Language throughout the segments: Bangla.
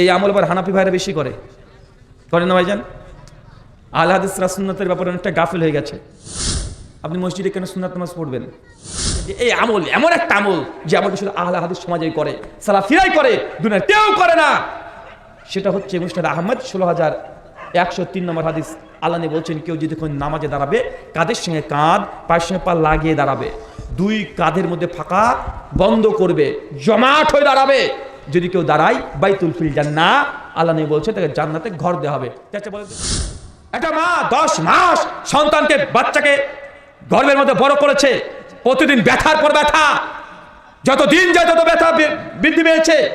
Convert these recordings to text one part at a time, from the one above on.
এই আমল আবার হানাফি ভাইরা বেশি করে। করে না ভাইজান? আল হাদিস ব্যাপারে অনেকটা গাফিল হয়ে গেছে। আপনি মসজিদে কেন সুন্নাত নামাজ পড়বেন? এই আমল এমন একটা আমল যে আমলটা শুধু আহলা হাদিস সমাজেই করে, সালাফিরাই করে, দুনিয়ার কেউ করে না। সেটা হচ্ছে মুস্তাদ আহমদ, ষোলো হাজার একশো তিন নম্বর হাদিস। আল্লাহ বলছেন, কেউ যদি কোন নামাজে দাঁড়াবে, কাঁধের সঙ্গে কাঁধ, পায়ের সঙ্গে পা লাগিয়ে দাঁড়াবে। দুই কাঁধের মধ্যে ফাঁকা বন্ধ করবে, জমাট হয়ে দাঁড়াবে। যদি কেউ দাঁড়ায়, বাইতুল ফিল জান্না আল্লাহ বলছে, তাকে জান্নাতে ঘর দেওয়া হবে। একটা মা, দশ মাস সন্তানকে বাচ্চাকে গর্ভের মধ্যে বড় করেছে। প্রতিদিন ব্যথার পর ব্যথা। যত দিন যায় তত ব্যথা বৃদ্ধি পেয়েছে।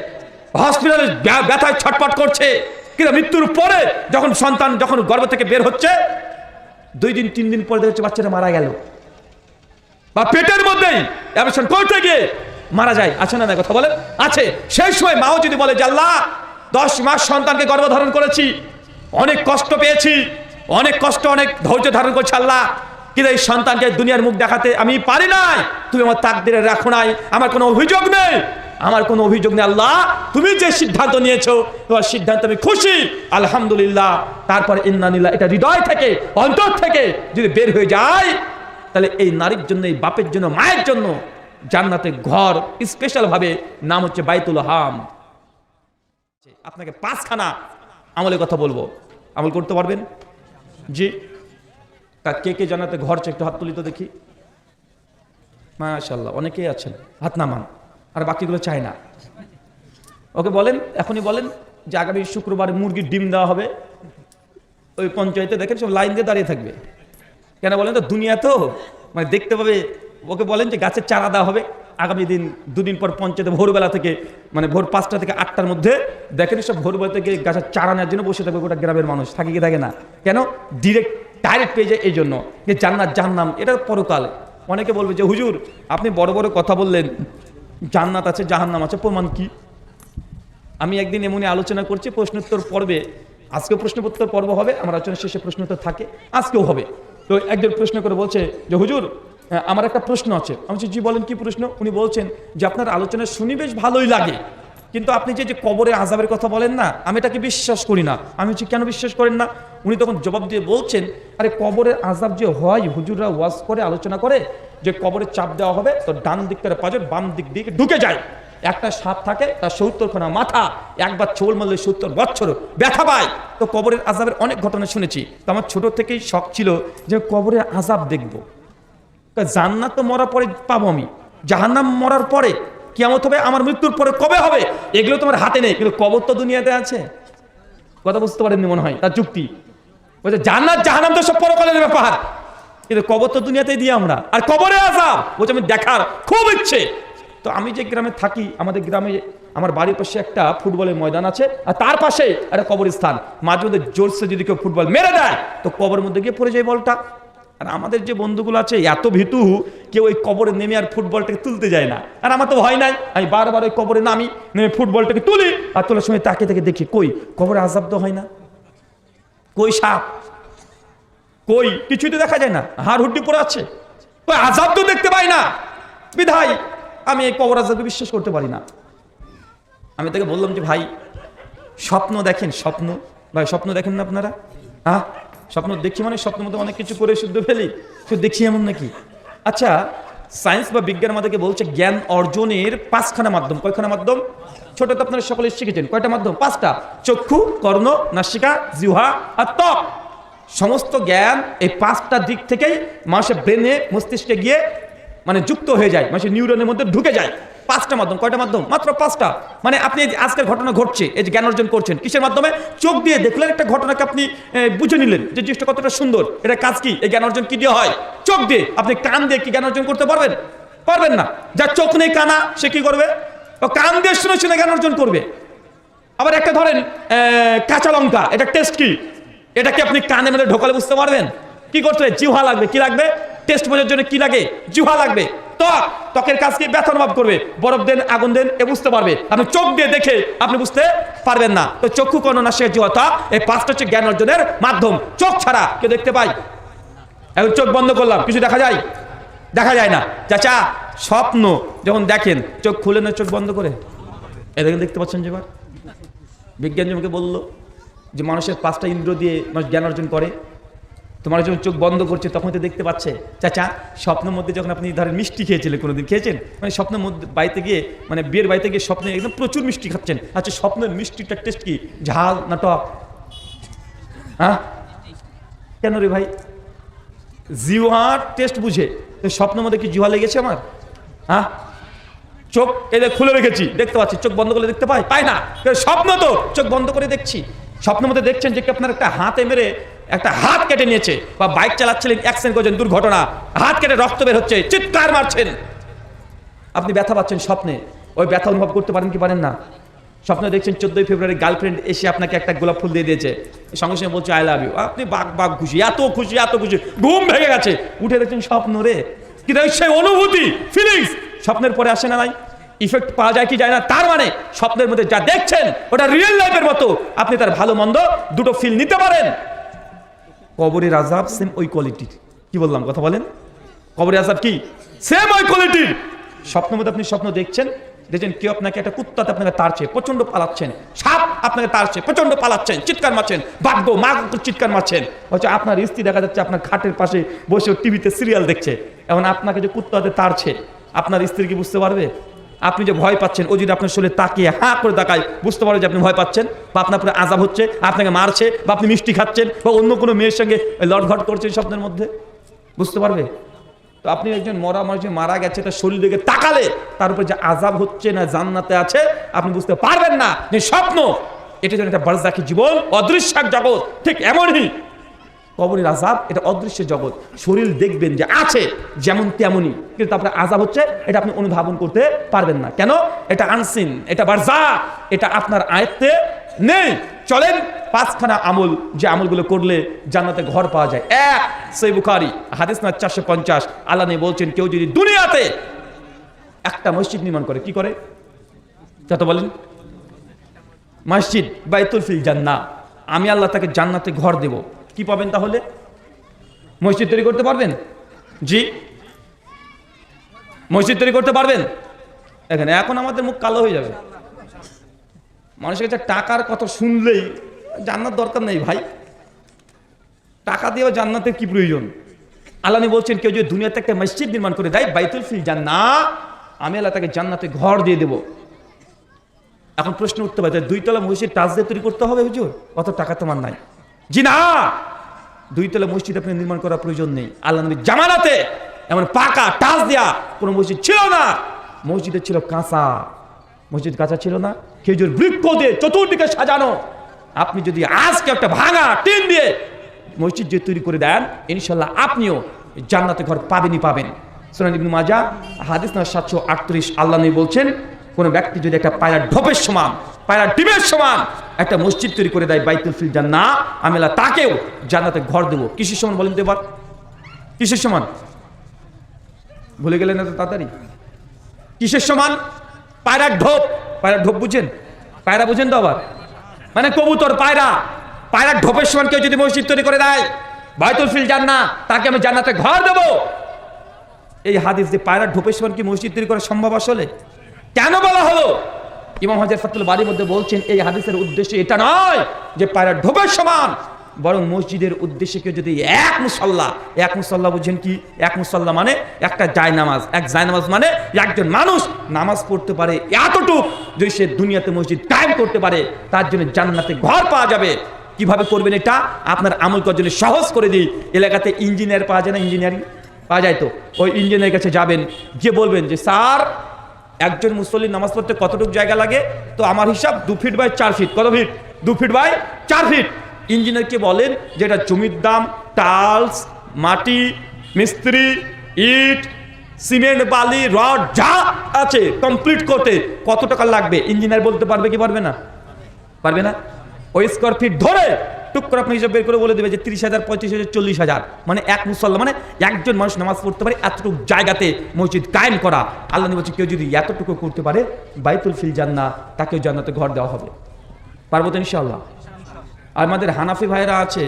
হসপিটালে ব্য- ব্যথায় ছটপট করছে। কিন্তু মৃত্যুর পরে যখন সন্তান যখন গর্ভ থেকে বের হচ্ছে, দুই দিন, তিন দিন পরে দেখছে বাচ্চাটা মারা গেল। বা পেটের মধ্যেই অ্যাবর্শন করতে গিয়ে মারা যায়, আছে না কথা বলেন? আছে। সেই সময় মাও যদি বলে আল্লাহ, দশ মাস সন্তানকে গর্ভধারণ করেছি, অনেক কষ্ট পেয়েছি, অনেক কষ্ট, অনেক ধৈর্য ধারণ করছি আল্লাহ, কিন্তু এই সন্তানকে দুনিয়ার মুখ দেখাতে আমি পারি নাই। তুমি আমার তাকদিরে রাখো নাই, আমার কোনো অভিযোগ নেই। আমার কোনো অভিযোগ নেই, আল্লাহ, তুমি যে সিদ্ধান্ত নিয়েছো, তোমার সিদ্ধান্ত আমি খুশি। আলহামদুলিল্লাহ, তারপরে ইন্নানিল্লাহ এটা হৃদয় থেকে, অন্তর থেকে যদি বের হয়ে যায়, তাহলে এই নারীর জন্য, এই বাপের জন্য, মায়ের জন্য জান্নাতে ঘর স্পেশাল ভাবে নাম হচ্ছে বাইতুল হাম। আপনাকে পাঁচখানা আমলের কথা বলব। আমল করতে পারবেন? জি। তা কে কে জান্নাতে ঘর একটু হাত তুলি তো দেখি। মাশাল্লাহ অনেকেই আছেন, হাত নামান, আর বাকিগুলো চায় না। ওকে বলেন, এখনই বলেন যে আগামী শুক্রবার মুরগির ডিম দেওয়া হবে। ওই পঞ্চায়েতে দেখেন সব লাইন দিয়ে দাঁড়িয়ে থাকবে। কেন বলেন তো দুনিয়া তো মানে দেখতে পাবে ওকে বলেন যে গাছের চারা দেওয়া হবে। আগামী দিন দুদিন পর পঞ্চায়েতে ভোরবেলা থেকে মানে ভোর পাঁচটা থেকে আটটার মধ্যে দেখেন সব ভোরবেলা থেকে গাছের চারা নেওয়ার জন্য বসে থাকবে গোটা গ্রামের মানুষ। থাকে কি থাকে না? কেন? ডিরেক্ট ডাইরেক্ট পেয়ে যায় এই জন্য। যে জান্নাত জান্নাম এটা পরকাল। অনেকে বলবে যে, হুজুর, আপনি বড় বড় কথা বললেন, জান্নাত আছে, জাহান্নাম আছে, প্রমাণ কি? আমি একদিন এমনই আলোচনা করছি, প্রশ্নোত্তর পর্বে আজকে প্রশ্নোত্তর পর্ব হবে, আমার আলোচনা শেষে প্রশ্নোত্তর থাকে, আজকেও হবে। তো একজন প্রশ্ন করে বলছে যে, হুজুর আমার একটা প্রশ্ন আছে। আমি জি, বলেন, কি প্রশ্ন? উনি বলছেন যে, আপনার আলোচনা শুনি বেশ ভালোই লাগে। কিন্তু আপনি যে যে কবরে আজাবের কথা বলেন না, আমি এটাকে বিশ্বাস করি না। আমি হচ্ছে, কেন বিশ্বাস করেন না? উনি তখন জবাব দিয়ে বলছেন, আরে, কবরের আজাব যে হয়, হুজুররা ওয়াজ করে, আলোচনা করে, যে কবরে চাপ দেওয়া হবে, তো ডান দিক থেকে পাঁচজন বাম দিক দিকে ঢুকে যায়। একটা সাপ থাকে, তার সত্তর খানা মাথা, একবার ছোল মারলে সত্তর বছর ব্যথা পায়। তো কবরের আজাবের অনেক ঘটনা শুনেছি। তো আমার ছোট থেকেই শখ ছিল যে, কবরের আজাব দেখব। জান্নাত তো মরার পরে পাবো আমি। জাহান্নাম মরার পরে কেমন হবে, আমার মৃত্যুর পরে কবে হবে? এগুলো তোমার হাতে নেই। কিন্তু কবর তো দুনিয়াতে আছে। কথা বুঝতে পারেননি মনে হয়, তার যুক্তি। বলছে, জান্নাত, জাহান্নাম তো সব পরকালের ব্যাপার। কিন্তু কবর তো দুনিয়াতেই দিই আমরা। আর কবরে আজাব বলছে, আমি দেখার খুব ইচ্ছে। তো আমি যে গ্রামে থাকি, আমাদের গ্রামে, আমার বাড়ির পাশে একটা ফুটবলের ময়দান আছে, আর তার পাশে একটা কবরস্থান। মাঝে মধ্যে জোরসে যদি কেউ ফুটবল মেরে দেয়, তো কবরের মধ্যে গিয়ে পড়ে যায় বলটা। আর আমাদের যে বন্ধুগুলো আছে, এত ভীতু, কেউ ওই কবরে নেমে আর ফুটবলটাকে তুলতে যায় না। আর আমার তো ভয় নাই, আমি বারবার ওই কবরে নামি, নেমে ফুটবলটাকে তুলি, আর তোলার সময় তাকে তাকে দেখি, কই, কবরে আজাব তো হয় না? কই সাপ? কই, কিছুই তো দেখা যায় না, হাড় হুড্ডি পড়ে আছে। ওই আজাব তো দেখতে পাই না। বিধাই আমি এই কবর আজাবকে বিশ্বাস করতে পারি না। আমি তাকে বললাম যে, ভাই, স্বপ্ন দেখেন, স্বপ্ন। ভাই, স্বপ্ন দেখেন না আপনারা? হ্যাঁ? স্বপ্ন দেখি মানে স্বপ্ন মধ্যে অনেক কিছু করে শুদ্ধ ফেলি। শুধু দেখি এমন নাকি? আচ্ছা সায়েন্স বা বিজ্ঞান আমাদেরকে বলছে জ্ঞান অর্জনের পাঁচখানা মাধ্যম। কয়খানা মাধ্যম? ছোট তো আপনারা সকলে শিখেছেন। কয়টা মাধ্যম? পাঁচটা। চক্ষু, কর্ণ, নাসিকা, জিহ্বা আর ত্বক। সমস্ত জ্ঞান এই পাঁচটা দিক থেকেই মানুষের ব্রেনে মস্তিষ্কে গিয়ে মানে যুক্ত হয়ে যায়। মানুষের নিউরনের মধ্যে ঢুকে যায়। পাঁচটা মাধ্যম, কয়টা মাধ্যম? মাত্র পাঁচটা। মানে আপনি আজকের ঘটনা ঘটছে, এই যে জ্ঞান অর্জন করছেন, কিসের মাধ্যমে? চোখ দিয়ে দেখলেন একটা ঘটনাকে আপনি বুঝে নিলেন যে জিনিসটা কতটা সুন্দর। এটা কাজ কি? এই জ্ঞান অর্জন কি দিয়ে হয়? চোখ দিয়ে। আপনি কান দিয়ে কি জ্ঞান অর্জন করতে পারবেন? পারবেন না। যার চোখ নেই, কানা, সে কি করবে? কান দিয়ে শুনে শুনে জ্ঞান অর্জন করবে। আবার একটা ধরেন কাঁচা লঙ্কা, এটা টেস্ট কি? এটা কি আপনি কানে মেলে ঢোকালে বুঝতে পারবেন? কি করতে জিহ্বা লাগবে, কি লাগবে? টেস্ট বোঝার জন্য কি লাগে? জিহ্বা লাগবে। ত্বক। ত্বকের কাজ কি? ব্যথা অনুভব করবে। বরফ দেন, আগুন দেন, এ বুঝতে পারবে। আপনি চোখ দিয়ে দেখে আপনি বুঝতে পারবেন না। তো চক্ষু কর্ণ না শেখ জিহ্বা এই পাঁচটা হচ্ছে জ্ঞান অর্জনের মাধ্যম। চোখ ছাড়া কেউ দেখতে পাই এখন চোখ বন্ধ করলাম। কিছু দেখা যায়? দেখা যায় না। চাচা, স্বপ্ন যখন দেখেন, চোখ খুলে না, চোখ বন্ধ করে? এ দেখেন, দেখতে পাচ্ছেন যে এবার? বিজ্ঞান জনকে বলল যে মানুষের পাঁচটা ইন্দ্র দিয়ে মানুষ জ্ঞান অর্জন করে। তোমার যখন চোখ বন্ধ করছে, তখন তো দেখতে পাচ্ছে। চাচা, স্বপ্নের মধ্যে যখন আপনি ধরেন মিষ্টি খেয়েছিলেন কোনোদিন, খেয়েছেন? মানে স্বপ্নের মধ্যে বাড়িতে গিয়ে মানে বিয়ের বাড়িতে গিয়ে স্বপ্নে একদম প্রচুর মিষ্টি খাচ্ছেন। আচ্ছা স্বপ্নের মিষ্টিটা টেস্ট কি? ঝাল না টক? হ্যাঁ? কেন রে ভাই? জিওয়ার টেস্ট বুঝে। স্বপ্নের মধ্যে কি জিওয়া লেগেছে আমার? হ্যাঁ? চোখ এদের খুলে রেখেছি, দেখতে পাচ্ছি। চোখ বন্ধ করে দেখতে পাই? পাই না। স্বপ্ন তো, চোখ বন্ধ করে দেখছি। স্বপ্নের মধ্যে দেখছেন যে কি আপনার একটা হাতে মেরে একটা হাত কেটে নিয়েছে বা বাইক চালাচ্ছিলেন অ্যাক্সিডেন্ট করছেন, দুর্ঘটনা, হাত কেটে রক্ত বের হচ্ছে, চিৎকার মারছেন। আপনি ব্যথা পাচ্ছেন স্বপ্নে, ওই ব্যথা অনুভব করতে পারেন কি পারেন না? স্বপ্নে দেখছেন চোদ্দই ফেব্রুয়ারি গার্লফ্রেন্ড এসে আপনাকে একটা গোলাপ ফুল দিয়ে দিয়েছে। সঙ্গে সঙ্গে বলছে আই লাভ ইউ আপনি বাঘ বাঘ খুশি, এত খুশি এত খুশি, ঘুম ভেঙে গেছে। উঠে দেখছেন স্বপ্ন রে কিন্তু সেই অনুভূতি ফিলিংস স্বপ্নের পরে আসে না নাই। ইফেক্ট পাওয়া যায় কি যায় না, তার মানে স্বপ্নের মধ্যে যা দেখছেন, ওটা রিয়েল লাইফের মতো। আপনি তার ভালো, মন্দ দুটো ফিল নিতে পারেন। কবরের আজাব সেম ওই কোয়ালিটির কি বললাম, কথা বলেন? কবরের আজাব কি? সেম ওই কোয়ালিটির স্বপ্ন মধ্যে আপনি স্বপ্ন দেখছেন দেখছেন কেউ আপনাকে একটা কুত্তাতে আপনাকে তাড়ছে প্রচণ্ড পালাচ্ছেন। সাপ আপনাকে তাড়ছে প্রচণ্ড পালাচ্ছেন, চিৎকার মারছেন বাগ্য মা চিৎকার মারছেন। হচ্ছে আপনার স্ত্রী দেখা যাচ্ছে আপনার খাটের পাশে বসে টিভিতে সিরিয়াল দেখছে। এখন আপনাকে যে কুত্তাতে তাড়ছে, আপনার স্ত্রী কি বুঝতে পারবে? আপনি যে ভয় পাচ্ছেন, ও যদি আপনার শরীরে তাকিয়ে হাঁ করে তাকায়, বুঝতে পারবে যে আপনি ভয় পাচ্ছেন বা আপনার পুরো আজাব হচ্ছে, আপনাকে মারছে বা আপনি মিষ্টি খাচ্ছেন বা অন্য কোনো মেয়ের সঙ্গে লটঘট করছেন স্বপ্নের মধ্যে। বুঝতে পারবে? তো আপনি একজন মরা মানুষ যে মারা গেছে, তার শরীর তাকালে তার উপরে যে আজাব হচ্ছে না জান্নাতে আছে, আপনি বুঝতে পারবেন না যে স্বপ্ন, এটা যেন একটা বারজাকি জীবন, অদৃশ্য এক জগৎ, ঠিক এমনই। কবরের আজাব এটা অদৃশ্য জগৎ। শরীর দেখবেন যে আছে, যেমন তেমনই। কিন্তু আপনার আজাব হচ্ছে, এটা আপনি অনুধাবন করতে পারবেন না। কেন? এটা আনসিন, এটা বারজা, এটা আপনার আয়ত্তে নেই। চলেন, পাঁচখানা আমল, যে আমলগুলো করলে জান্নাতে ঘর পাওয়া যায়। এক সেই বুখারি, হাদিস না চারশো পঞ্চাশ। আল্লাহ বলছেন, কেউ যদি দুনিয়াতে একটা মসজিদ নির্মাণ করে, কি করে? যত বলেন। মসজিদ বাইতুল ফিল জান্না আমি আল্লাহ তাকে জান্নাতে ঘর দেব। কি পাবেন তাহলে? মসজিদ তৈরি করতে পারবেন? জি। মসজিদ তৈরি করতে পারবেন? এখানে এখন আমাদের মুখ কালো হয়ে যাবে। মানুষের কাছে টাকার কথা শুনলেই জান্নার দরকার নেই ভাই। টাকা দিয়েও জান্নাতের কি প্রয়োজন? আল্লাহ বলছেন, কেউ যদি দুনিয়াতে একটা মসজিদ নির্মাণ করে দেয়, বাইতুল ফিল জান্না আমি আল্লাহ তাকে জান্নাতে ঘর দিয়ে দেবো। এখন প্রশ্ন উঠতে পারে দুই তলা মসজিদ টাচ দিয়ে তৈরি করতে হবে হুজুর? অত টাকা তোমার নাই। জি না। দুই তলা মসজিদ আপনি নির্মাণ করার প্রয়োজন নেই। আল্লাহ নবী জামানাতে এমন পাকা টাচ দেয়া কোনো মসজিদ ছিল না। মসজিদে ছিল কাঁচা। মসজিদ কাঁচা ছিল না। খেজুর বৃক্ষ দিয়ে চতুর্দিকে সাজানো। আপনি যদি আজকে একটা ভাঙা টিন দিয়ে মসজিদ যে তৈরি করে দেন ইনশাল্লাহ আপনিও জান্নাতে ঘর পাবেনই পাবেন। সোনান ইবনু মাজা হাদিস না সাতশো আটত্রিশ, আল্লাহ বলছেন, কোনো ব্যক্তি যদি একটা পায়রা ঢোপের সমান, পায়রা ডিমের সমান একটা মসজিদ তৈরি করে দেয় বাইতুল ফিল জান্না আমি তাকেও জান্নাতে ঘর দেবো। কিসের সমান বলেন তো এবার? কিসের সমান? ভুলে গেলেন না তো তাড়াতাড়ি? কিসের সমান? পায়রার ঢোপ। পায়রার ঢোপ বুঝেন? পায়রা বুঝেন তো আবার? মানে কবুতর, পায়রা। পায়রার ঢোপের সমান কেউ যদি মসজিদ তৈরি করে দেয়, বাইতুল ফিল জান্না তাকে আমি জান্নাতে ঘর দেবো। এই হাদিস যে পায়রার ঢোপের সমান কি মসজিদ তৈরি করা সম্ভব আসলে? কেন বলা হলো? ইমাম হাজার ফাতুল বাড়ির মধ্যে বলছেন, এই হাদিসের উদ্দেশ্য এটা নয় যে পায়রার ঢোপের সমান, বরং মসজিদের উদ্দেশ্যে কেউ যদি এক মুসল্লা এক মুসল্লা বুঝছেন কি? এক মুসল্লা মানে একটা জায় নামাজ এক জায় নামাজ মানে একজন মানুষ নামাজ পড়তে পারে এতটুক, যদি সে দুনিয়াতে মসজিদ কায়েম করতে পারে, তার জন্য জান্নাতে ঘর পাওয়া যাবে। কীভাবে করবেন এটা? আপনার আমল করার জন্য সহজ করে দিই। এলাকাতে ইঞ্জিনিয়ার পাওয়া যায় না ইঞ্জিনিয়ারিং পাওয়া যায় তো। ওই ইঞ্জিনিয়ারের কাছে যাবেন, গিয়ে বলবেন যে, স্যার একজন মুসল্লি নামাজ পড়তে কতটুকু জায়গা লাগে? তো আমার হিসাব দু ফিট বাই চার ফিট কত ফিট দু ফিট বাই চার ফিট ইঞ্জিনিয়ারকে বলেন যে এটা জমির দাম টালস মাটি, মিস্ত্রি, ইট, সিমেন্ট, বালি, রড, যা আছে কমপ্লিট করতে কত টাকা লাগবে? ইঞ্জিনিয়ার বলতে পারবে কি পারবে না? পারবে না? ওই স্কোয়ার ফিট ধরে টুক করে আপনি হিসাব বের করে বলে দেবে যে তিরিশ হাজার, পঁয়ত্রিশ হাজার, চল্লিশ হাজার। মানে এক মুসল্লা মানে একজন মানুষ নামাজ পড়তে পারে, এতটুকু জায়গাতে মসজিদ কায়েম করা। আল্লাহ বলছে, কেউ যদি এতটুকু করতে পারে, বাইতুল ফিল জান্না তাকেও জান্নাতে ঘর দেওয়া হবে। পারব তো ইনশাল্লাহ আর আমাদের হানাফি ভাইরা আছে,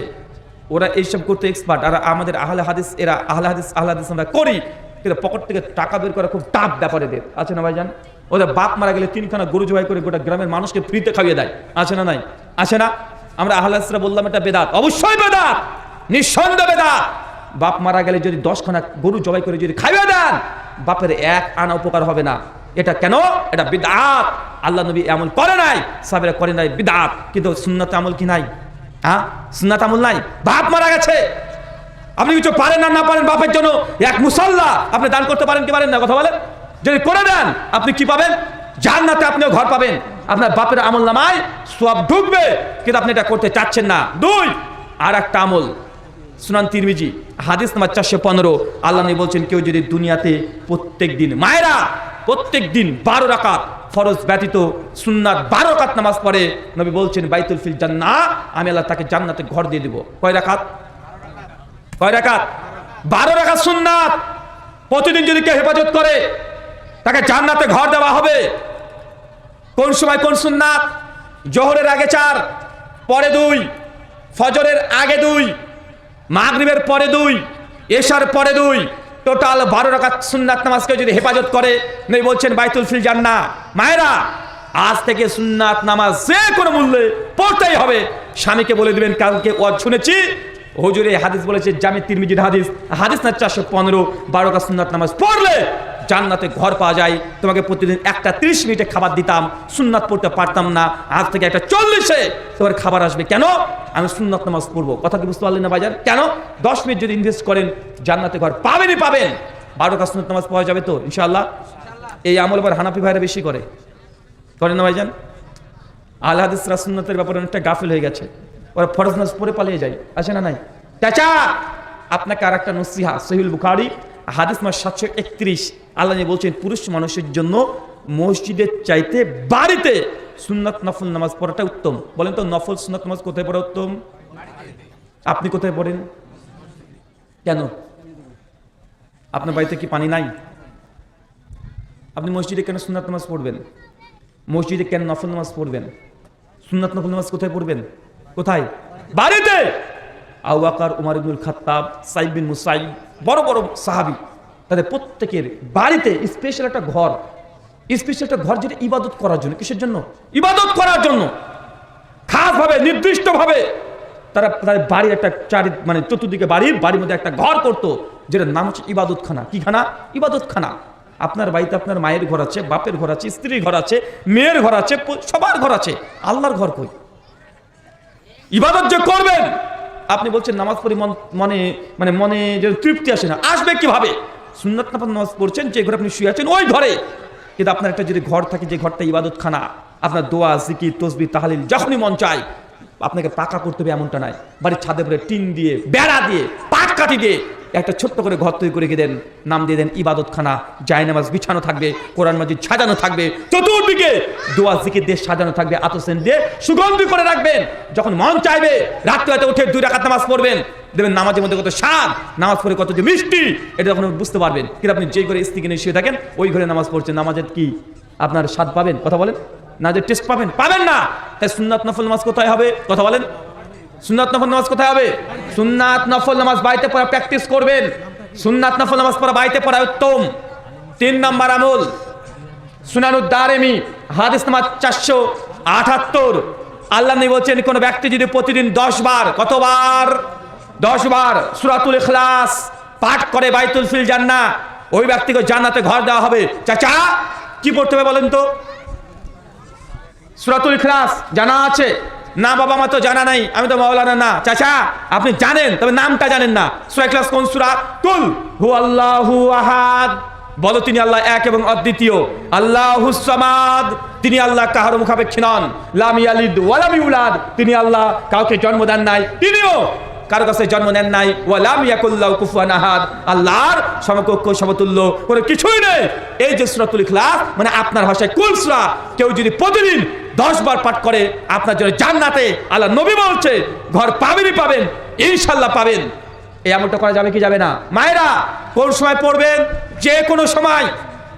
ওরা এইসব করতে এক্সপার্ট আর আমাদের আহলে হাদিস, এরা আহলে হাদিস আহলে হাদিস আমরা করি, কিন্তু পকেট থেকে টাকা বের করা খুব টাফ ব্যাপার এদের। আছে না ভাইজান? ওদের বাপ মারা গেলে তিনখানা গরু জবাই করে গোটা গ্রামের মানুষকে ফ্রিতে খাইয়ে দেয়। আছে না নাই? আছে না? আমরা আহলাসরা বললাম, এটা বেদাত। অবশ্যই বেদাত। নিঃসন্দেহ বেদাত। বাপ মারা গেলে যদি দশখানা গরু জবাই করে যদি খাইয়ে দেন, বাপের এক আনা উপকার হবে না। এটা কেন? এটা বিদাত। আল্লাহ নবী এমন করে নাই সাবেরা করে নাই, বিদাত। কিন্তু সুন্নাত আমল কি নাই? হ্যাঁ? সুন্নাত আমল নাই? বাপ মারা গেছে। আপনি কিছু পারেন না না পারেন, বাপের জন্য এক মুসল্লা আপনি দান করতে পারেন কি পারেন না? কথা বলেন। যদি করে দেন, আপনি কি পাবেন? জান্নাতে আপনিও ঘর পাবেন। আপনার বাপের আমল নামায় সব ঢুকবে, কিন্তু আপনি এটা করতে চাচ্ছেন না। দুই আর একটা আমল। সুনান তিরমিজি, হাদিস নাম্বার চারশো পনেরো। আল্লাহ নবী বলছেন, কেউ যদি দুনিয়াতে প্রত্যেক দিন মায়েরা প্রত্যেক দিন বারো রাকাত ফরজ ব্যতীত সুন্নাত বারো রাকাত নামাজ পড়ে, নবী বলছেন, বাইতুল ফিল জান্না আমি আল্লাহ তাকে জান্নাতে ঘর দিয়ে দিব। কয় রাকাত? কয় রাকাত? বারো রাকাত সুন্নাত। প্রতিদিন যদি কেউ হেফাজত করে, তাকে জান্নাতে ঘর দেওয়া হবে। কোন সময় কোন সুন্নাত? জোহরের আগে চার, পরে দুই, ফজরের আগে দুই, মাগরিবের পরে দুই, এশার পরে দুই, টোটাল বারো রাকাত সুন্নাত নামাজকে যদি হেফাজত করে নেই বলছেন বাইতুল ফিল জান্না মায়েরা, আজ থেকে সুন্নাত নামাজ যে কোনো মূল্যে পড়তেই হবে। স্বামীকে বলে দিবেন, কালকে ও শুনেছি হুজুরে হাদিস বলেছে, জামে তিরমিজির হাদিস। হাদিস না চারশো পনেরো বারো রাকাত সুন্নাত নামাজ পড়লে জান্নাতে ঘর পাওয়া যায়। তোমাকে প্রতিদিন একটা তিরিশ মিনিটে খাবার দিতাম, সুন্নাত পড়তে পারতাম না। আজ থেকে একটা চল্লিশে তোমার খাবার আসবে। কেন? আমি সুন্নাত নামাজ পড়ব। কথা কি বুঝতে পারলেন না বাজার কেন? দশ মিনিট যদি ইনভেস্ট করেন, জান্নাতে ঘর পাবেনই পাবেন। বারো কাজ সুন্নাত নামাজ পাওয়া যাবে তো, ইনশাআল্লাহ? এই আমল আবার হানাফি ভাইরা বেশি করে। করেন না ভাইজান? আল হাদিসরা সুন্নতের ব্যাপারে অনেকটা গাফিল হয়ে গেছে। ওরা ফরজ নামাজ পরে পালিয়ে যায়। আছে না নাই? চাচা, আপনাকে আর একটা নসিহা সহিল বুখারি, হাদিস মাস সাতশো একত্রিশ। আল্লাহ বলছেন, পুরুষ মানুষের জন্য মসজিদের চাইতে বাড়িতে সুন্নাত নফল নামাজ পড়াটা উত্তম। বলেন তো, নফল সুন্নাত নামাজ কোথায় পড়া উত্তম? আপনি কোথায় পড়েন? কেন? আপনার বাড়িতে কি পানি নাই? আপনি মসজিদে কেন সুন্নাত নামাজ পড়বেন? মসজিদে কেন নফল নামাজ পড়বেন? সুন্নাত নফল নামাজ কোথায় পড়বেন? কোথায়? বাড়িতে। আউয়াকার উমার ইবনুল খাত্তাব, সাইব বিন মুসাইব, বড় বড় সাহাবি, তাদের প্রত্যেকের বাড়িতে স্পেশাল একটা ঘর স্পেশাল একটা ঘর যেটা ইবাদত করার জন্য। কিসের জন্য? ইবাদত করার জন্য। খাস ভাবে নির্দিষ্ট ভাবে তারা তাদের বাড়ির একটা চারি মানে চতুর্দিকে বাড়ির বাড়ির মধ্যে একটা ঘর করতো, যেটার নাম হচ্ছে ইবাদতখানা। কি খানা? ইবাদতখানা। আপনার বাড়িতে আপনার মায়ের ঘর আছে, বাপের ঘর আছে, স্ত্রীর ঘর আছে, মেয়ের ঘর আছে, সবার ঘর আছে। আল্লাহর ঘর কই? ইবাদত যে করবেন, আপনি বলছেন নামাজ পড়ি মন- মনে মানে যে তৃপ্তি আসে না। আসবে কীভাবে? সুন্নাত নামাজ পড়ছেন, যে ঘরে আপনি শুয়ে আছেন, ওই ঘরে। কিন্তু আপনার একটা যদি ঘর থাকে, যে ঘরটা ইবাদত খানা আপনার দোয়া, জিকির তসবি তাহালিল, যখনই মন চায়, আপনাকে পাকা করতে হবে এমনটা নাই বাড়ির ছাদে পরে টিন দিয়ে, বেড়া দিয়ে, পাট কাটি দিয়ে একটা ছোট্ট করে ঘর তৈরি করে দেন, নাম দিয়ে দেন, ইবাদতখানা, জায়নামাজ বিছানো থাকবে, কোরআন মাজিদ সাজানো থাকবে, চতুর্দিকে দোয়া, জিকির দিয়ে সাজানো থাকবে, আতসেন দিয়ে সুগন্ধি করে রাখবেন। যখন মন চাইবে রাত্রিতে উঠে দুই রাকাত নামাজ পড়বেন। দেখবেন নামাজের মধ্যে কত স্বাদ, নামাজ পড়ে কত যে মিষ্টি, এটা তখন বুঝতে পারবেন। কিন্তু আপনি যে ঘরে স্ত্রীকে নিয়ে শুয়ে থাকেন, ওই ঘরে নামাজ পড়ছেন, নামাজের কি আপনার স্বাদ পাবেন? কথা বলেন? না যে টেস্ট পাবেন? পাবেন না। তাই সুন্নাত নফল নামাজ কোথায় হবে? কথা বলেন? সুন্নাত নফল নামাজ কোথায় হবে? সুন্নাত নফল নামাজ বাড়িতে পড়া প্র্যাকটিস করবেন। সুন্নাত নফল নামাজ পড়া বাড়িতে পড়া উত্তম। তিন নম্বর আমল। সুনানুদ্দারেমি হাদিস নামাজ চারশো আটাত্তর। আল্লাহ নবী বলছেন, কোন ব্যক্তি যদি প্রতিদিন দশ বার, কতবার? দশ বার সুরাতুল ইখলাস পাঠ করে বাইতুল ফিল জান্না ওই ব্যক্তিকে জান্নাতে ঘর দেওয়া হবে। চাচা, কি পড়তে হবে বলেন তো? সুরাতুল ইখলাস জানা আছে? না, বাবা মা তো জানা নাই। আমি তো মাওলানা না। চাচা, আপনি জানেন, তবে নামটা জানেন না। সুরা ইখলাস কোন সুরা? কুল হু আল্লাহু আহাদ। বলো তিনি আল্লাহ এক এবং অদ্বিতীয়। আল্লাহু তিনি আল্লাহ কাহার মুখাপেক্ষী নন। লাম তিনি আল্লাহ কাউকে জন্ম দেন নাই। তিনিও কারও কাছে জন্ম নেন নাই। ওয়ালাম ইয়াকুল্লাহু কুফুয়ান আহাদ। আল্লাহর সমকক্ষ, সমতুল্য কোনো কিছুই নেই। এই যে সূরাতুল ইখলাস মানে আপনার ভাষায় কুল সূরা। কেউ যদি প্রতিদিন দশ বার পাঠ করে আপনার জন্য জান্নাতে আল্লাহ নবী বলছে, ঘর পাবেনই পাবেন, ইনশাল্লাহ পাবেন। এই আমলটা করা যাবে কি যাবে না? মায়েরা, কোন সময় পড়বেন? যে কোনো সময়।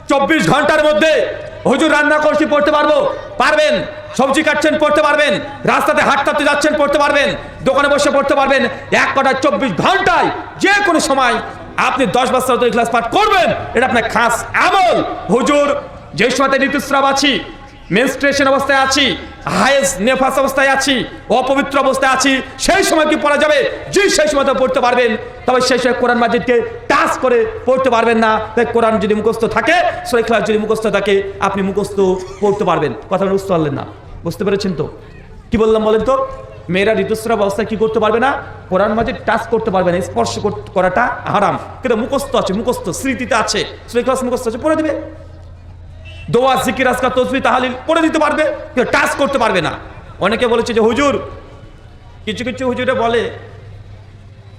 চব্বিশ ঘণ্টার মধ্যে হুজুর রান্না করছি পড়তে পারব? পারবেন। সবজি কাটছেন, পড়তে পারবেন। রাস্তাতে হাঁটতে যাচ্ছেন, পড়তে পারবেন। দোকানে বসে পড়তে পারবেন। এক কটা চব্বিশ ঘন্টায় যে কোনো সময় আপনি দশ বছর ক্লাস পাঠ করবেন, এটা আপনার খাস আমল। হুজুর, যে সময়তে ঋতুস্রাব আছি মেনস্ট্রেশন অবস্থায় আছি হায়েস নেফাস অবস্থায় আছি, অপবিত্র অবস্থায় আছি, সেই সময় কি পড়া যাবে? যে সেই সময় পড়তে পারবেন, তবে সেই সময় কোরআন মাজিদকে টাচ করে পড়তে পারবেন না। তাই কোরআন যদি মুখস্থ থাকে সই ক্লাস যদি মুখস্থ থাকে, আপনি মুখস্থ পড়তে পারবেন। কথা বুঝতে পারলেন না? বুঝতে পেরেছেন তো? কি বললাম বলেন তো? মেয়েরা ঋতুস্রাব অবস্থায় কি করতে পারবে না? কোরআন মাজিদ টাচ করতে পারবে না, স্পর্শ কর- করাটা হারাম। কিন্তু মুখস্থ আছে, মুখস্থ, স্মৃতিতে আছে। সই ক্লাস মুখস্থ আছে, পড়ে দিবে। দোয়া, জিকির আজকা তসবি, তাহালিল পড়ে দিতে পারবে, কিন্তু টাচ করতে পারবে না। অনেকে বলেছে যে, হুজুর, কিছু কিছু হুজুরে বলে,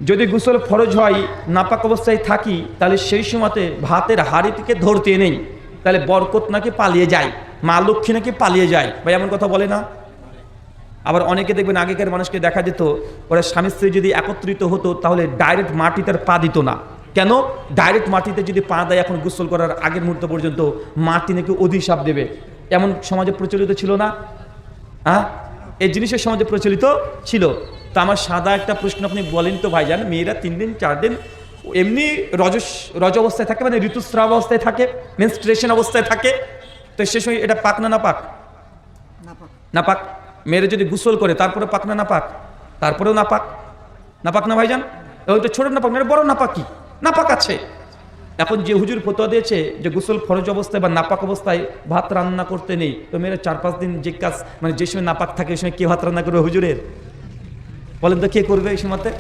যদি গোসল ফরজ হয়, নাপাক অবস্থায় থাকি, তাহলে সেই সময়তে ভাতের হাড়ি থেকে ধরতে নেই। তাহলে বরকত নাকি পালিয়ে যায়, মা লক্ষ্মী নাকি পালিয়ে যায়। ভাই, এমন কথা বলে না। আবার অনেকে দেখবেন, আগেকার মানুষকে দেখা যেত, ওরা স্বামী স্ত্রী যদি একত্রিত হতো, তাহলে ডাইরেক্ট মাটিতে পা দিত না। কেন? ডাইরেক্ট মাটিতে যদি পা দেয় এখন গোসল করার আগের মুহূর্ত পর্যন্ত মাটি নাকি অধিশাপ দেবে। এমন সমাজে প্রচলিত ছিল না? হ্যাঁ এই জিনিসের সমাজে প্রচলিত ছিল। তা আমার সাদা একটা প্রশ্ন আপনি বলেন তো ভাইজান মেয়েরা তিন দিন চার দিন এমনি রজ রজ অবস্থায় থাকে মানে ঋতুস্রাব অবস্থায় থাকে মেনস্ট্রেশন অবস্থায় থাকে। তো সে সময় এটা পাক না না পাক না পাক মেয়েরা যদি গোসল করে তারপরে পাক না না পাক তারপরেও না পাক না পাক না ভাইজান? ওই তো ছোট না পাক এটা বড় না পাক কি? না পাক আছে। এখন যে হুজুর ফতোয়া দিয়েছে যে গোসল ফরজ অবস্থায় বা নাপাক অবস্থায় ভাত রান্না করতে নেই, তো মেয়েরা চার পাঁচ দিন যে কাজ মানে যে সময় নাপাক থাকে ওই সময় কে ভাত রান্না করবে হুজুরের? বলেন তো কে করবে এই সময়তে?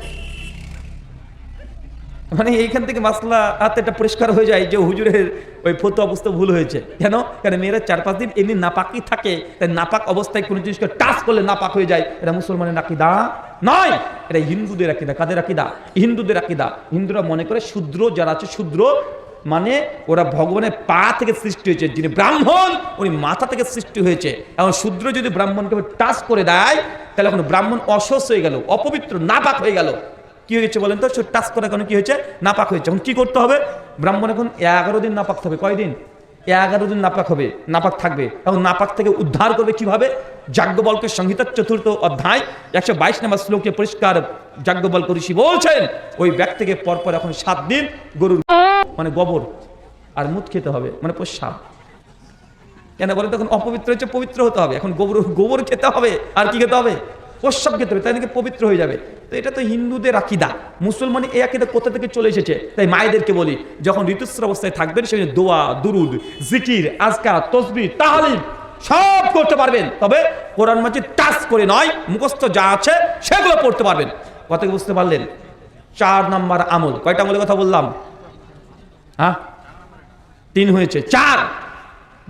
মানে এইখান থেকে মাসলা হাতে একটা পরিষ্কার হয়ে যায় যে হুজুরের ওই ফতো অবস্থা ভুল হয়েছে। কেন? কারণ মেয়েরা চার পাঁচ দিন এমনি নাপাকই থাকে, তাই নাপাক অবস্থায় কোনো জিনিসকে টাচ করলে নাপাক হয়ে যায়। এটা মুসলমানের আকিদা নয়, এটা হিন্দুদের আকিদা। কাদের আকিদা? হিন্দুদের আকিদা। হিন্দুরা মনে করে শূদ্র, যারা আছে শূদ্র মানে ওরা ভগবানের পা থেকে সৃষ্টি হয়েছে। যিনি ব্রাহ্মণ, উনি মাথা থেকে সৃষ্টি হয়েছে। এখন শূদ্র যদি ব্রাহ্মণকে টাচ করে দেয়, তাহলে এখন ব্রাহ্মণ অসস হয়ে গেল, অপবিত্র, নাপাক হয়ে গেল। কি হয়েছে বলেন তো? টাচ করার কারণে কি হয়েছে? নাপাক হয়েছে। এখন কি করতে হবে? ব্রাহ্মণ এখন এগারো দিন নাপাক হবে কয়দিন? এগারো দিন নাপাক হবে। নাপাক থাকবে। এখন নাপাক থেকে উদ্ধার করবে কীভাবে? যাজ্ঞবল্কের সংহিতার চতুর্থ অধ্যায়, একশো বাইশ নম্বর শ্লোকে পরিষ্কার যাজ্ঞবল্ক ঋষি বলছেন, ওই ব্যক্তিকে পরপর এখন সাত দিন গরুর মানে গোবর আর মুখ খেতে হবে মানে প্রস্রাব। কেন বলে তখন অপবিত্র হচ্ছে পবিত্র হতে হবে। এখন গোবর গোবর খেতে হবে। আর কি খেতে হবে? প্রস্রাব খেতে হবে তাই নাকি পবিত্র হয়ে যাবে? তো এটা তো হিন্দুদের আকিদা। মুসলমান এই আকিদা কোথা থেকে চলে এসেছে? তাই মায়েদেরকে বলি, যখন ঋতুস্রাব অবস্থায় থাকবেন সেই দোয়া, দুরুদ, জিকির আজকা তসবি তাহালিম সব করতে পারবেন। তবে কোরআন মাঝে টাচ করে নয়, মুখস্থ যা আছে সেগুলো পড়তে পারবেন। কথা বুঝতে পারলেন? চার নাম্বার আমল। কয়টা আমলের কথা বললাম? হ্যাঁ? তিন হয়েছে। চার।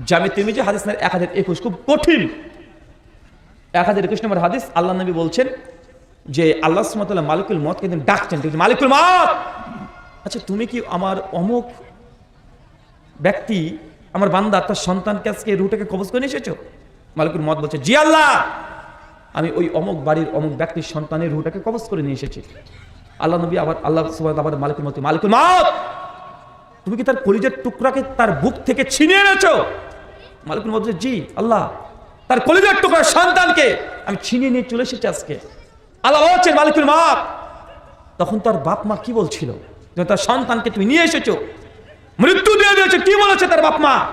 জামে তিরমিজি হাদিস নাম্বার এক হাজার একুশ। খুব কঠিন। এক হাজার একুশ নম্বর হাদিস আল্লাহ নবী বলছেন যে আল্লাহ সুমতাল্লাহ মালিকুল মত কিন্তু ডাকছেন। মালিকুল মত আচ্ছা তুমি কি আমার অমুক ব্যক্তি, আমার বান্দা, তার সন্তানকে আজকে রুটাকে কবজ করে এসেছ? মালিকুল মত বলছে, জি আল্লাহ! আমি ওই অমুক বাড়ির অমুক ব্যক্তির সন্তানের রুটাকে কবজ করে নিয়ে এসেছি। আল্লাহ নবী আবার, আল্লাহ আবার মালিকুল মত মালিকুল মত তুমি কি তার কলিজের টুকরাকে তার বুক থেকে ছিনিয়ে এনেছো? মালিকুল মত জি, আল্লাহ! তার কলিজার টুকরা সন্তানকে আমি ছিনিয়ে নিয়ে চলে এসেছি আজকে। আল্লাহ বলছেন মালিকুল মা তখন তার বাপ মা কি বলছিল? যে তার সন্তানকে তুমি নিয়ে এসেছ। মৃত্যু দিয়ে দিয়েছে, কি বলেছে তার বাপ মা?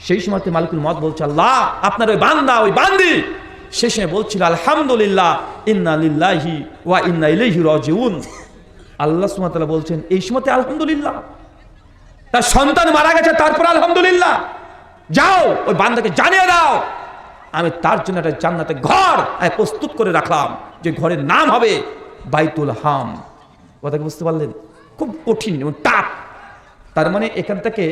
সেই সময় মালিকুল মত বলছে, আল্লাহ, আপনার ওই বান্দা, ওই বান্দি। সেই সময় বলছিল, আলহামদুলিল্লাহ, ইন্না লিল্লাহি ওয়া ইন্না ইলাইহি রাজিউন। আল্লাহ তাআলা বলছেন, এই সময় আলহামদুলিল্লাহ। তার সন্তান মারা গেছে, তারপর আলহামদুলিল্লাহ। যাও, ওই বান্দাকে জানিয়ে দাও। আমি তার জন্য একটা জান্নাতে ঘর আমি প্রস্তুত করে রাখলাম, যে ঘরের নাম হবে বাইতুল হাম। কথা কি বুঝতে পারলেন? খুব কঠিন এবং টাপ তার মানে এখান থেকে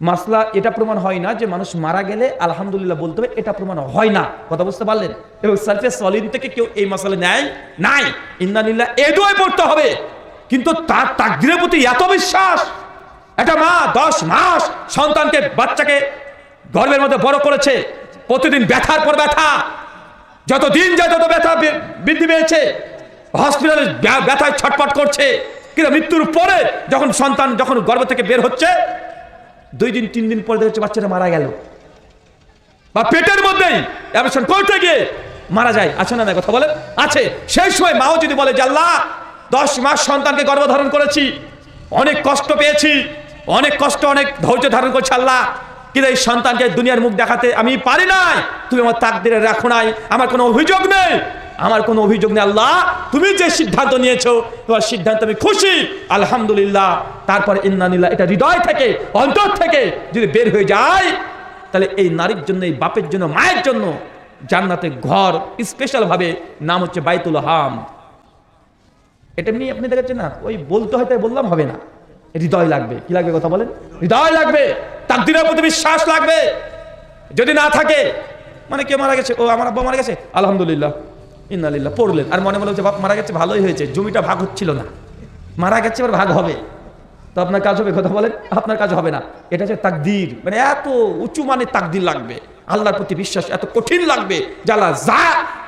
মাসলা, এটা প্রমাণ হয় না যে মানুষ মারা গেলে আলহামদুলিল্লাহ বলতে হবে, এটা প্রমাণ হয় না। কথা বুঝতে পারলেন? এবং সালফে সলিন থেকে কেউ এই মাসালে নেয় নাই। ইন্দানিল্লাহ এ দোয় পড়তে হবে। কিন্তু তার তাকদিরের প্রতি এত বিশ্বাস, একটা মা দশ মাস সন্তানকে, বাচ্চাকে গর্বের মধ্যে বড় করেছে। প্রতিদিন ব্যথার পর ব্যথা। যত দিন যায় তত ব্যথা বৃদ্ধি পেয়েছে। হসপিটালে ব্যথায় ছটফট করছে। কিন্তু মৃত্যুর পরে যখন সন্তান যখন গর্ভ থেকে বের হচ্ছে, দুই দিন, তিন দিন পরে দেখছে বাচ্চাটা মারা গেল। বা পেটের মধ্যেই অ্যাবর্শন করতে গিয়ে মারা যায়। আছে না কথা বলে আছে। সেই সময় মাও যদি বলে আল্লাহ, দশ মাস সন্তানকে গর্ভধারণ করেছি। অনেক কষ্ট পেয়েছি। অনেক কষ্ট, অনেক ধৈর্য ধারণ করছে, আল্লাহ। কিন্তু এই সন্তানকে দুনিয়ার মুখ দেখাতে আমি পারি নাই? তুমি আমার তাকদিরে রাখো নাই। আমার কোনো অভিযোগ নেই। আমার কোনো অভিযোগ নেই, আল্লাহ। তুমি যে সিদ্ধান্ত নিয়েছো, তোমার সিদ্ধান্ত আমি খুশি। আলহামদুলিল্লাহ। তারপর ইন্নানিল্লাহ এটা হৃদয় থেকে, অন্তর থেকে যদি বের হয়ে যায় তাহলে এই নারীর জন্য, এই বাপের জন্য, মায়ের জন্য জান্নাতে ঘর স্পেশাল ভাবে নাম হচ্ছে বাইতুল হাম। এটা এমনি আপনি দেখাচ্ছেন না? ওই বলতে হয় তাই বললাম, হবে না। হৃদয় লাগবে। কি লাগবে কথা বলেন? হৃদয় লাগবে। তাকদিরের প্রতি বিশ্বাস লাগবে। যদি না থাকে মানে কে মারা গেছে, ও আমার আব্বা মারা গেছে, আলহামদুলিল্লাহ, ইন্নালিল্লাহ, পড়লেন। আর মনে মনে হচ্ছে বাপ, মারা গেছে, ভালোই হয়েছে, জমিটা ভাগ হচ্ছিল না। মারা গেছে, এবার ভাগ হবে। তো আপনার কাজ হবে, কথা বলেন, আপনার কাজ হবে না। এটা হচ্ছে তাকদির মানে এত উঁচু মানের তাকদির লাগবে। আল্লাহর প্রতি বিশ্বাস এত কঠিন লাগবে জালা যা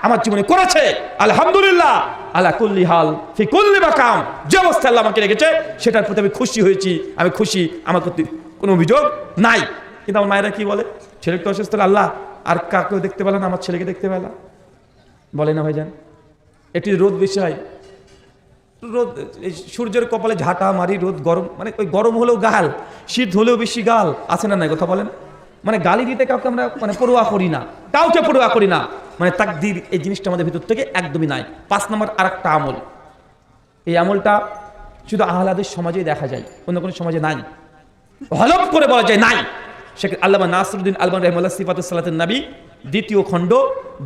আমার জীবনে করেছে, আলহামদুলিল্লাহ আল্লাহ কুল্লি হাল, ফি কুল্লি বাকাম যে অবস্থায় আল্লাহ আমাকে রেখেছে, সেটার প্রতি আমি খুশি হয়েছি, আমি খুশি, আমার প্রতি কোনো অভিযোগ নাই। কিন্তু আমার মায়েরা কি বলে? ছেলে তো অসুস্থ, আল্লাহ, আর কাকেও দেখতে পেলাম আমার ছেলেকে দেখতে পেলাম বলে না ভাইজান। এটি রোদ বেশি হয়। রোদ সূর্যের কপালে ঝাঁটা মারি, রোদ গরম মানে ওই গরম হলেও গাল, শীত হলেও বেশি গাল, আছে না নাই কথা বলেন? মানে গালি দিতে কাউকে আমরা মানে পড়ুয়া করি না, কাউকে পড়ুয়া করি না। মানে তাকদির এই জিনিসটা আমাদের ভিতর থেকে একদমই নাই। পাঁচ নম্বর আর একটা আমল। এই আমলটা শুধু আহ্লাদের সমাজেই দেখা যায়, অন্য কোনো সমাজে নাই। হলপ করে বলা যায় নাই। শেখ আল্লামা নাসরুদ্দিন আলমান রহমাল্লাহ সিফাতুসালাতের নবী, দ্বিতীয় খণ্ড,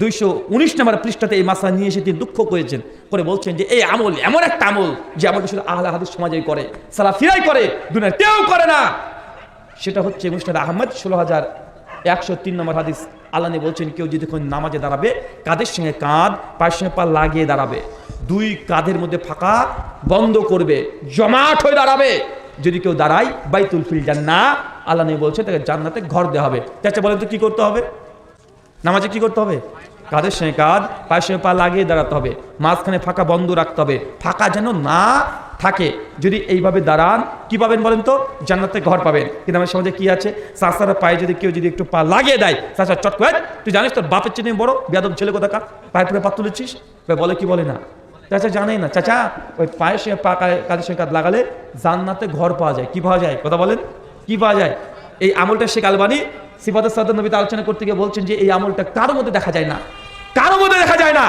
দুইশো উনিশ নম্বর পৃষ্ঠাতে এই মাসা নিয়ে এসে তিনি দুঃখ করেছেন, করে বলছেন যে, এই আমল এমন একটা আমল যে আমাদের শুধু আহলা হাদিস সমাজেই করে, সালা ফিরাই করে, দুনিয়ার কেউ করে না। সেটা হচ্ছে মুস্তাদ আহমদ, ষোলো হাজার একশো তিন নম্বর হাদিস। আল্লাহ বলছেন, কেউ যদি কোনো নামাজে দাঁড়াবে, কাঁধের সঙ্গে কাঁধ, পায়ের সঙ্গে পা লাগিয়ে দাঁড়াবে, দুই কাঁধের মধ্যে ফাঁকা বন্ধ করবে, জমাট হয়ে দাঁড়াবে। যদি কেউ দাঁড়ায়, বাইতুল ফিল জান্না আল্লাহ নবী বলছে তাকে জান্নাতে ঘর দেওয়া হবে। চাচা বলেন তো কী করতে হবে? নামাজে কি করতে হবে? কাঁধের সঙ্গে কাঁধ, পায়ের সঙ্গে পা লাগিয়ে দাঁড়াতে হবে। মাঝখানে ফাঁকা বন্ধ রাখতে হবে। ফাঁকা যেন না থাকে। যদি এইভাবে দাঁড়ান, কি পাবেন বলেন তো? জান্নাতে ঘর পাবেন। কিন্তু আমার সমাজে কি আছে? চাষারা পায়ে যদি কেউ যদি একটু পা লাগিয়ে দেয় চাষা চট করে, তুই জানিস তোর বাপের চেয়ে বড়, বেয়াদব ছেলে কোথা কার পায়ে পুরো পা তুলেছিস? বলে কি বলে না? চাচা জানেই না। চাচা, ওই পায়ের সঙ্গে পা কাঁধের সঙ্গে কাঁধ লাগালে জান্নাতে ঘর পাওয়া যায়। কি পাওয়া যায়? কথা বলেন। কি পাওয়া যায়? এই আমলটা শেখ আলবানি সিফাতের সাদ নবীতে আলোচনা করতে গিয়ে বলছেন যে, এই আমলটা কারোর মধ্যে দেখা যায় না। কারোর মধ্যে দেখা যায় না।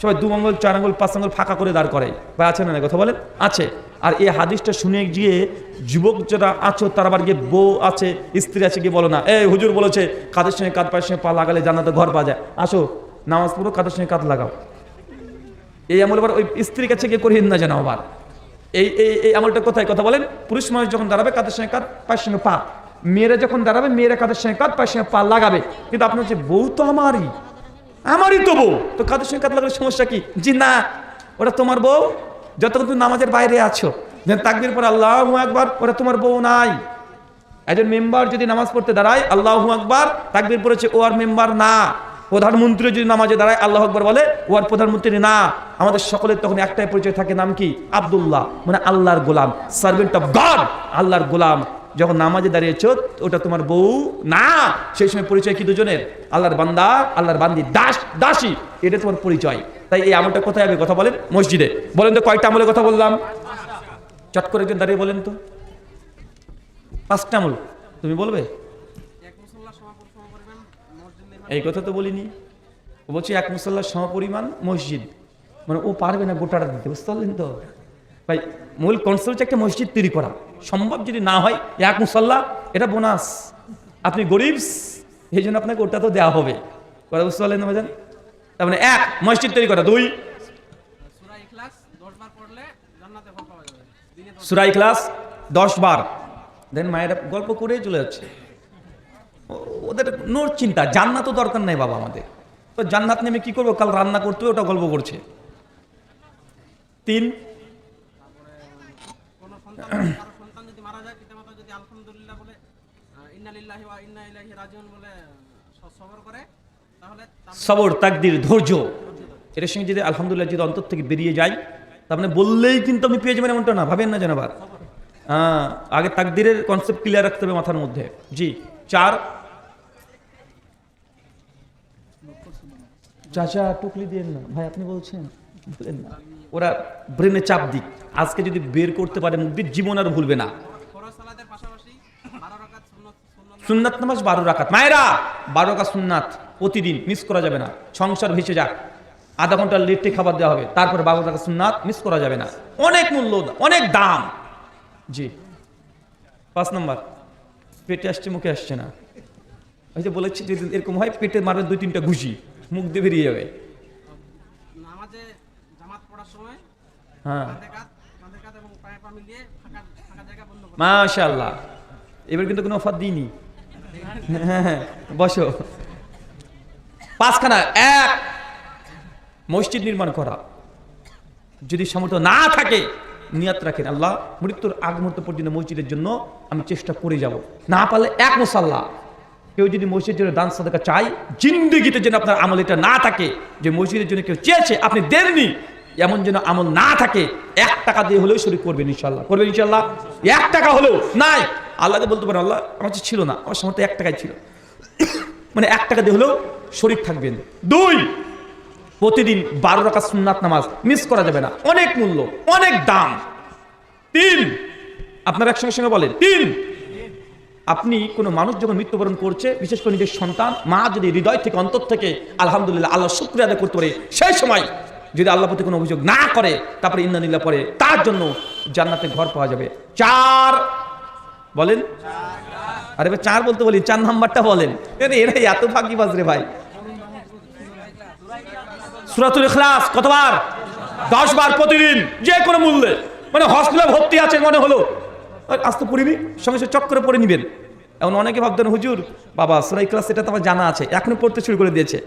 সবাই দু আঙ্গুল, চার আঙ্গুল, পাঁচ আঙ্গুল ফাঁকা করে দাঁড় করে বা আছে না কথা বলেন। আছে। আর এই হাদিসটা শুনে গিয়ে যুবক যারা আছো, তার আবার গিয়ে বউ আছে, স্ত্রী আছে গিয়ে বলো না। এই হুজুর বলেছে কাদের সঙ্গে কাঁধ, পায়ের সঙ্গে পা লাগালে জান্নাতে ঘর পাওয়া যায়। আসো, নামাজ পড়ো কাদের সঙ্গে কাঁধ লাগাও। এই আমল আবার ওই স্ত্রীর কাছে গিয়ে করিয়েন না যেন আবার। এই এই এই আমলটা কোথায়? কথা বলেন। পুরুষ মানুষ যখন দাঁড়াবে কাদের সঙ্গে কাঁধ, পায়ের সঙ্গে পা। মেয়েরা যখন দাঁড়াবে, মেয়েরা কাদের সঙ্গে কাঁধ, পায়ের সঙ্গে পা লাগাবে। কিন্তু আপনার হচ্ছে বউ তো আমারই। আমারই তো বউ। তো কাদের সঙ্গে কাঁধ লাগালে সমস্যা কি? জি না। ওটা তোমার বউ? যতক্ষণ তুমি নামাজের বাইরে আছো। যেন তাকবির পর আল্লাহ একবার ওটা তোমার বউ নাই। একজন মেম্বার যদি নামাজ পড়তে দাঁড়ায়, আল্লাহ আকবার। তাকবির পড়েছে, ও আর মেম্বার না। প্রধানমন্ত্রী যদি নামাজে দাঁড়ায়, আল্লাহ আকবর বলে ও আর প্রধানমন্ত্রী না। আমাদের সকলের তখন একটাই পরিচয় থাকে, নাম কি? আব্দুল্লাহ। মানে আল্লাহর গোলাম। সার্ভেন্ট অফ গড আল্লাহর গোলাম। যখন নামাজে দাঁড়িয়েছ, ওটা তোমার বউ না। সেই সময় পরিচয় কি দুজনের? আল্লাহর বান্দা, আল্লাহর বান্দি, দাস, দাসী। এটা তোমার পরিচয়। তাই এই আমলটা কোথায় হবে কথা বলেন? মসজিদে। বলেন তো, কয়টা আমলের কথা বললাম? চট করে একজন দাঁড়িয়ে বলেন তো। পাঁচটা আমল। তুমি বলবে? এই কথা তো বলিনি। ও বলছি, এক মুসল্লার সমপরিমাণ মসজিদ। মানে ও পারবে না গোটাটা দিতে, বুঝতে পারলেন তো? ভাই, মূল কনসেপ্ট হচ্ছে একটা মসজিদ তৈরি করা। সম্ভব যদি না হয়, এক মুসল্লা, এটা বোনাস। আপনি গরিব, এই জন্য আপনাকে ওটা তো দেওয়া হবে। কথা বুঝতে পারলেন না ভাইজান? তার মানে এক, মসজিদ তৈরি করা। দুই, সূরা ইখলাস 10 বার পড়লে জান্নাতে ফল পাওয়া যাবে দিনে দশ সুরাই ক্লাস দশ বার। দেন মায়েরা গল্প করেই চলে যাচ্ছে। ওদের নোর চিন্তা, জান্নাতও দরকার নেই বাবা আমাদের। তো জান্নাত নেমে কি করব? কাল রান্না করতে ওটা গল্প করছে। তিন, সবর, তাকদির, ধৈর্য। এটার সঙ্গে যদি আলহামদুলিল্লাহ যদি অন্তর থেকে বেরিয়ে যায় তার মানে বললেই কিন্তু আমি পেয়ে যাবেন এমনটা না, ভাবেন না যেন আবার। হ্যাঁ আগে তাকদিরের কনসেপ্ট ক্লিয়ার রাখতে হবে মাথার মধ্যে। জি, চার চাচা টুকলি দিয়ে না। ভাই, আপনি বলছেন, বলেন না। ওরা ব্রেনে চাপ দিক। আজকে যদি বের করতে পারে মুখ জীবন আর ভুলবে না। ফরজ সালাতের পাশাপাশি 12 রাকাত সুন্নত নামাজ বারো রাকাত। মায়েরা, বারো রাকাত সুন্নাত প্রতিদিন মিস করা যাবে না। সংসার ভেসে যাক। আধা ঘণ্টা লেটে খাবার দেওয়া হবে। তারপরে বারো রাকাত সুন্নাত মিস করা যাবে না। অনেক মূল্য, অনেক দাম। জি। পাঁচ নম্বর। পেটে আসছে, মুখে আসছে না। যে বলেছি যদি এরকম হয় পেটে মারবে দুই তিনটা ঘুষি। মুখ দিয়ে বেরিয়ে যাবে। হ্যাঁ। মাশাল্লাহ এবার কিন্তু কোনো অফার দিইনি। বসো। পাঁচখানা এক। মসজিদ নির্মাণ করা। যদি সামর্থ্য না থাকে নিয়াত রাখেন আল্লাহ। মৃত্যুর আগ মুহূর্ত পর্যন্ত মসজিদের জন্য আমি চেষ্টা করে যাব। না পারলে এক মুসাল্লাহ কেউ যদি মসজিদের জন্য দান সাদাকা চাই জিন্দগিতে যেন আপনার আমল এটা না থাকে, যে মসজিদের জন্য কেউ চেয়েছে, আপনি দেননি, এমন যেন আমল না থাকে, এক টাকা দিয়ে হলেও শরীর করবেন ইনশাল্লাহ করবেন ইনশাল্লাহ এক টাকা হলেও? নাই। আল্লাহকে বলতে পারেন আল্লাহ আমার ছিল না, আমার সামর্থ্য এক টাকাই ছিল। মানে এক টাকা দিয়ে হলেও শরীর থাকবেন। দুই, প্রতিদিন বারো টাকা সুন্নাত নামাজ মিস করা যাবে না। অনেক মূল্য, অনেক দাম। তিন, আপনার একসঙ্গে সঙ্গে বলেন। তিন আপনি কোনো মানুষ যখন মৃত্যুবরণ করছে, বিশেষ করে নিজের সন্তান, মা যদি হৃদয় থেকে, অন্তর থেকে, আলহামদুলিল্লাহ, আল্লাহ শুক্রিয়া আদায় করতে পারে, সেই সময় যদি আল্লাহ প্রতি কোনো অভিযোগ না করে, তারপরে ইন্দানিল্লা পরে তার জন্য জান্নাতে ঘর পাওয়া যাবে। চার বলেন? আরে ভাই, চার বলতে বলি, চার নাম্বারটা বলেন। আরে এরা এত ফাঁকিবাজ রে ভাই। সুরাতুল ইখলাস কতবার? দশ বার প্রতিদিন, যে কোনো মূল্যে। মানে হসপিটালে ভর্তি আছে মনে হলো। আর আজ তো পড়িনি, সঙ্গে সঙ্গে চক করে পড়ে নিবেন। এখন অনেকে ভাবতেন, হুজুর, বাবা সুরাই ক্লাস এটা তো আমার জানা আছে, এখনও পড়তে শুরু করে দিয়েছে।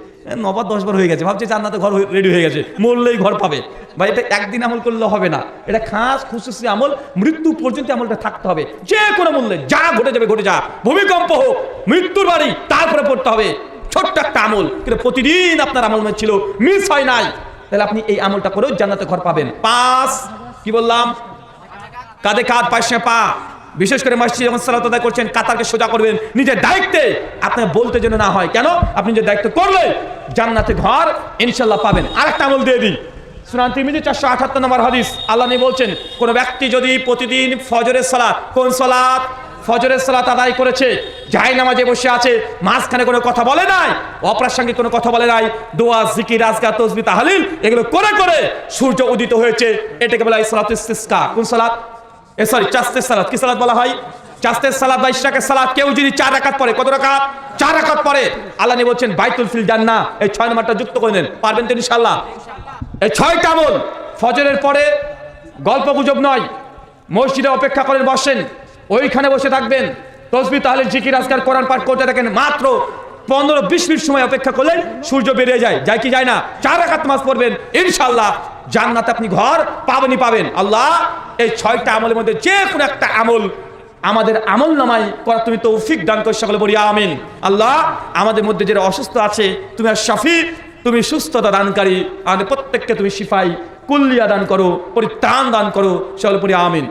নবার দশ বার হয়ে গেছে, ভাবছে জান্নাতে ঘর রেডি হয়ে গেছে, মরলেই ঘর পাবে। বা এটা একদিন আমল করলে হবে না, এটা খাস খুশুসি আমল, মৃত্যু পর্যন্ত আমলটা থাকতে হবে। যে কোনো মূল্যে, যা ঘটে যাবে, ঘটে যা ভূমিকম্প হোক, মৃত্যুর বাড়ি, তারপরে পড়তে হবে। ছোট্ট একটা আমল, কিন্তু প্রতিদিন আপনার আমল ছিল মিস হয় নাই। তাহলে আপনি এই আমলটা করেও জান্নাতে ঘর পাবেন। পাঁচ কি বললাম? কাঁধে কাঁধ পাশে পা। বিশেষ করে মসজিদ যখন সালাত করছেন, কাতারকে সোজা করবেন নিজের দায়িত্বে। আপনার বলতে যেন না হয়। কেন? আপনি যে দায়িত্ব করলে জান্নাতে ঘর ইনশাল্লাহ পাবেন। আরেকটা আমল দিয়ে দিই। সুনান তিরমিজি চারশো আঠাত্তর নম্বর হাদিস। আল্লাহ নিয়ে বলছেন, কোন ব্যক্তি যদি প্রতিদিন ফজরের সালাত, কোন সালাত ফজরের সালাত আদায় করেছে জাহাই নামাজে বসে আছে, মাঝখানে কোনো কথা বলে নাই, অপ্রাসঙ্গিক কোনো কথা বলে নাই, দোয়া, জিকির আজগা তসবি, তাহালিল, এগুলো করে করে সূর্য উদিত হয়েছে, এটাকে বলা হয় সালাত কোন সালাত? এ সরি চাস্তের সালাত কি সালাত বলা হয়? চাস্তের সালাত বা ইশরাকের সালাত কেউ যদি চার রাকাত পড়ে, কত রাকাত? চার রাকাত পড়ে। আল্লাহ বলছেন, বাইতুল ফিল জান্না এই ছয় নম্বরটা যুক্ত করে নেন। পারবেন তো ইনশাআল্লাহ? এই ছয়টা আমল। ফজরের পরে গল্প গুজব নয়। মসজিদে অপেক্ষা করেন, বসেন। ওইখানে বসে থাকবেন। তসবি তাহলে জিকির, আজকার কোরআন পাঠ করতে থাকেন। মাত্র পনেরো, বিশ মিনিট সময় অপেক্ষা করলেন, সূর্য বেরিয়ে যায়। যায় কি যায় না? চার রাকাত মাস পড়বেন ইনশাল্লাহ জান্নাতে আপনি ঘর পাবেনই পাবেন। আল্লাহ, এই ছয়টা আমলের মধ্যে যে কোনো একটা আমল আমাদের আমল নামাই করা তুমি তৌফিক দান করে, সকলে বলি আমিন। আল্লাহ, আমাদের মধ্যে যারা অসুস্থ আছে, তুমি আর শাফি, তুমি সুস্থতা দানকারী, আমাদের প্রত্যেককে তুমি শিফাই, কুল্লিয়া দান করো, পরিত্রাণ দান করো, সকলে পরি আমিন।